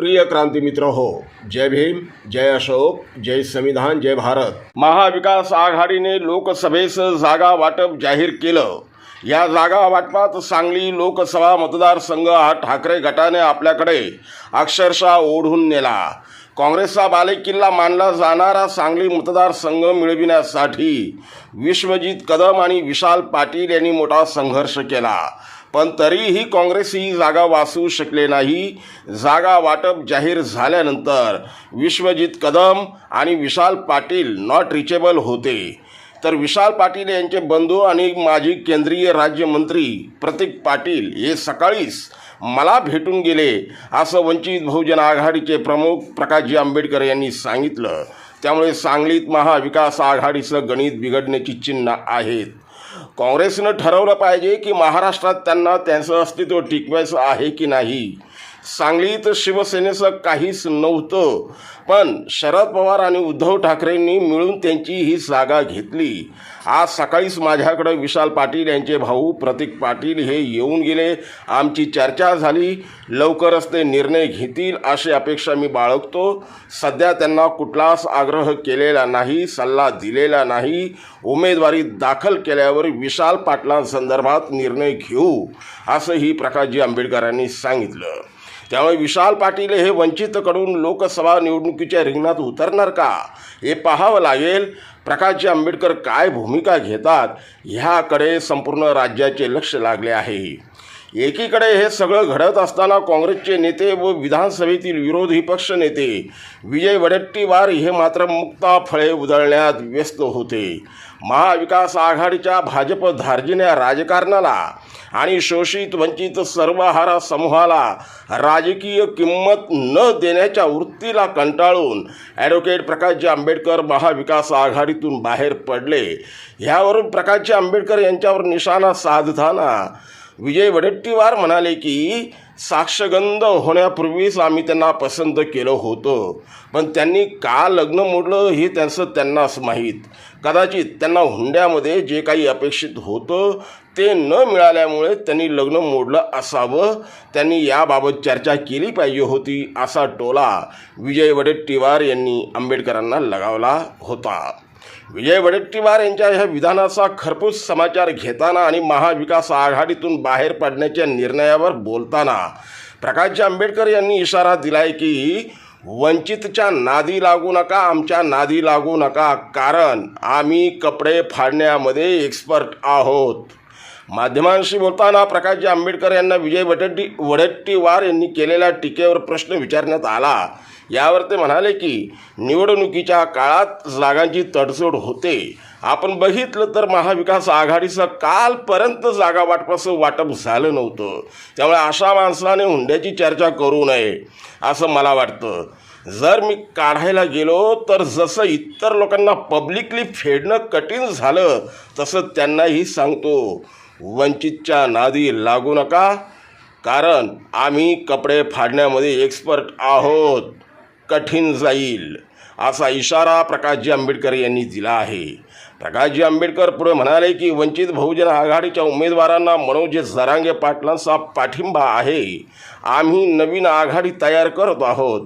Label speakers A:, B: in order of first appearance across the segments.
A: प्रिय क्रांती मित्र हो जय भीम जय अशोक जय संविधान जय भारत. महाविकास आघाडीने लोकसभेचं जागा वाटप जाहीर केलं. या जागा वाटपात सांगली लोकसभा मतदारसंघ हा ठाकरे गटाने आपल्याकडे अक्षरशः ओढून नेला. काँग्रेसचा बालेकिल्ला मानला जाणारा सांगली मतदारसंघ मिळविण्यासाठी विश्वजित कदम आणि विशाल पाटील यांनी मोठा संघर्ष केला. पण तरीही काँग्रेस ही जागा वाचवू शकले नाही. जागा वाटप जाहीर झाल्यानंतर विश्वजित कदम आणि विशाल पाटील नॉट रिचेबल होते. तर विशाल पाटील यांचे बंधू आणि माजी केंद्रीय राज्यमंत्री प्रतीक पाटील हे सकाळीच मला भेटून गेले असं वंचित बहुजन आघाडीचे प्रमुख प्रकाशजी आंबेडकर यांनी सांगितलं. त्यामुळे सांगलीत महाविकास आघाडीचं गणित बिघडण्याची चिन्ह आहेत. काँग्रेसनं ठरवलं पाहिजे की महाराष्ट्रात त्यांना त्यांचं अस्तित्व टिकवायचं आहे की नाही? सांगलीत शिवसेनेचं काहीच नव्हतं. पण शरद पवार आणि उद्धव ठाकरेंनी मिळून त्यांची ही जागा घेतली. आज सकाळीच माझ्याकडे विशाल पाटील यांचे भाऊ प्रतीक पाटील हे येऊन गेले. आमची चर्चा झाली. लवकरच ते निर्णय घेतील अशी अपेक्षा मी बाळगतो. सध्या त्यांना कुठलाच आग्रह केलेला नाही सल्ला दिलेला नाही. उमेदवारी दाखल केल्यावर विशाल पाटलांसंदर्भात निर्णय घेऊ असंही प्रकाशजी आंबेडकरांनी सांगितलं. त्यामुळे विशाल पाटील हे वंचितकडून लोकसभा निवडणुकीच्या रिंगणात उतरणार का? हे पाहावं लागेल. प्रकाशजी आंबेडकर काय भूमिका घेतात? ह्याकडे संपूर्ण राज्याचे लक्ष लागले आहे. एकीकडे हे सगळं घडत असताना काँग्रेसचे नेते व विधानसभेतील विरोधी पक्ष नेते विजय वडेट्टीवार हे मात्र मुक्ता फळे उधळण्यात व्यस्त होते. महाविकास आघाडीच्या भाजप धार्जिन्या राजकारणाला आणि शोषित वंचित सर्वहारा समूहाला राजकीय किंमत न देण्याच्या वृत्तीला कंटाळून ॲडव्होकेट प्रकाशजी आंबेडकर महाविकास आघाडीतून बाहेर पडले. ह्यावरून प्रकाशजी आंबेडकर यांच्यावर निशाणा साधताना विजय वडेट्टीवार म्हणाले की साक्षगंध होण्यापूर्वीच आम्ही त्यांना पसंत केलं होतं. पण त्यांनी का लग्न मोडलं हे त्यांचं त्यांनाच माहीत. कदाचित त्यांना हुंड्यामध्ये जे काही अपेक्षित होतं ते न मिळाल्यामुळे त्यांनी लग्न मोडलं असावं. त्यांनी याबाबत चर्चा केली पाहिजे होती असा टोला विजय वडेट्टीवार यांनी आंबेडकरांना लगावला होता. विजय वडेट्टीवार यांच्या ह्या विधानाचा खरपूस समाचार घेताना आणि महाविकास आघाडीतून बाहेर पडण्याच्या निर्णयावर बोलताना प्रकाश आंबेडकर यांनी इशारा दिलाय की वंचितच्या नादी लागू नका आमच्या नादी लागू नका कारण आम्ही कपडे फाडण्यामध्ये एक्सपर्ट आहोत. माध्यमांशी बोलताना प्रकाशजी आंबेडकर यांना विजय वडेट्टी वडेट्टीवार यांनी केलेल्या टीकेवर प्रश्न विचारण्यात आला. यावर ते म्हणाले की निवडणुकीच्या काळात जागांची तडजोड होते. आपण बघितलं तर महाविकास आघाडीचं कालपर्यंत जागा वाटपाचं वाटप झालं नव्हतं. त्यामुळे अशा माणसाने हुंड्याची चर्चा करू नये असं मला वाटतं. जर मी काढायला गेलो तर जसं इतर लोकांना पब्लिकली फेडणं कठीण झालं तसं त्यांनाही सांगतो. वंचितच्या नादी लागू नका कारण आम्ही कपडे फाडण्यामध्ये एक्सपर्ट आहोत. कठीण जाईल असा इशारा प्रकाशजी आंबेडकर यांनी दिला आहे. प्रकाशजी आंबेडकर पुढे म्हणाले की वंचित बहुजन आघाडीच्या उमेदवारांना मनोज जरांगे पाटलांचा पाठिंबा आहे. आम्ही नवीन आघाडी तयार करत आहोत.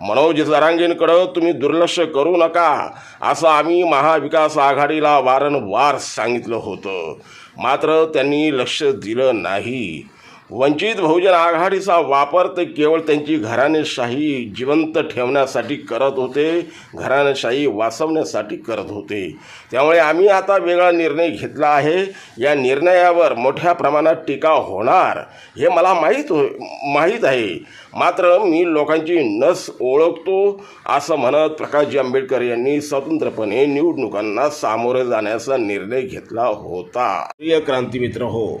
A: मनोज जरांगेंकडं तुम्ही दुर्लक्ष करू नका असं आम्ही महाविकास आघाडीला वारंवार सांगितलं होतं. मात्र त्यांनी लक्ष दिलं नाही. वंचित बहुजन आघाडीचा वापर ते केवळ त्यांची घराणेशाही जिवंत ठेवण्यासाठी करत होते घराणेशाही वाचवण्यासाठी करत होते. त्यामुळे आम्ही आता वेगळा निर्णय घेतला आहे. या निर्णयावर मोठ्या प्रमाणात टीका होणार हे मला माहीत हो माहीत आहे. मात्र मी लोकांची नस ओळखतो असं म्हणत प्रकाशजी आंबेडकर यांनी स्वतंत्रपणे निवडणुकांना सामोरे जाण्याचा निर्णय घेतला होता. प्रिय क्रांतीमित्र हो.